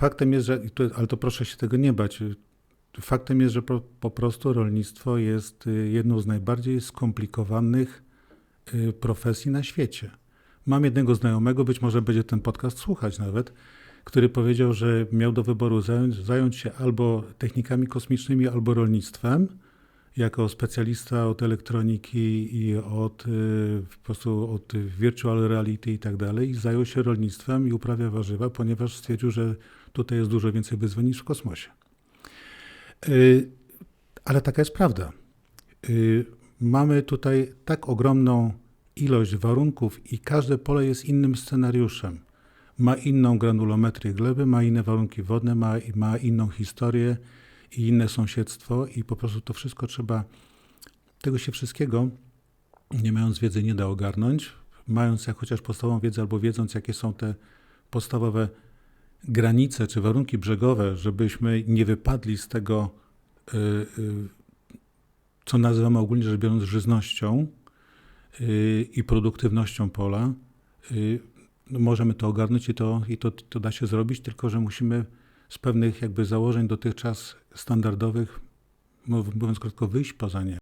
Faktem jest, że, ale to proszę się tego nie bać, faktem jest, że po, po prostu rolnictwo jest y, jedną z najbardziej skomplikowanych y, profesji na świecie. Mam jednego znajomego, być może będzie ten podcast słuchać nawet, który powiedział, że miał do wyboru zająć, zająć się albo technikami kosmicznymi, albo rolnictwem, jako specjalista od elektroniki i od y, po prostu od virtual reality i tak dalej. Zajął się rolnictwem i uprawia warzywa, ponieważ stwierdził, że tutaj jest dużo więcej wyzwań niż w kosmosie. Y, Ale taka jest prawda. Y, Mamy tutaj tak ogromną ilość warunków i każde pole jest innym scenariuszem. Ma inną granulometrię gleby, ma inne warunki wodne, ma, ma inną historię i inne sąsiedztwo i po prostu to wszystko trzeba, tego się wszystkiego, nie mając wiedzy, nie da ogarnąć. Mając jak chociaż podstawową wiedzę albo wiedząc, jakie są te podstawowe granice czy warunki brzegowe, żebyśmy nie wypadli z tego, y, y, co nazywamy ogólnie rzecz biorąc żyznością y, i produktywnością pola, no możemy to ogarnąć i, to, i to, to da się zrobić, tylko że musimy z pewnych jakby założeń dotychczas standardowych, mów- mówiąc krótko, wyjść poza nie.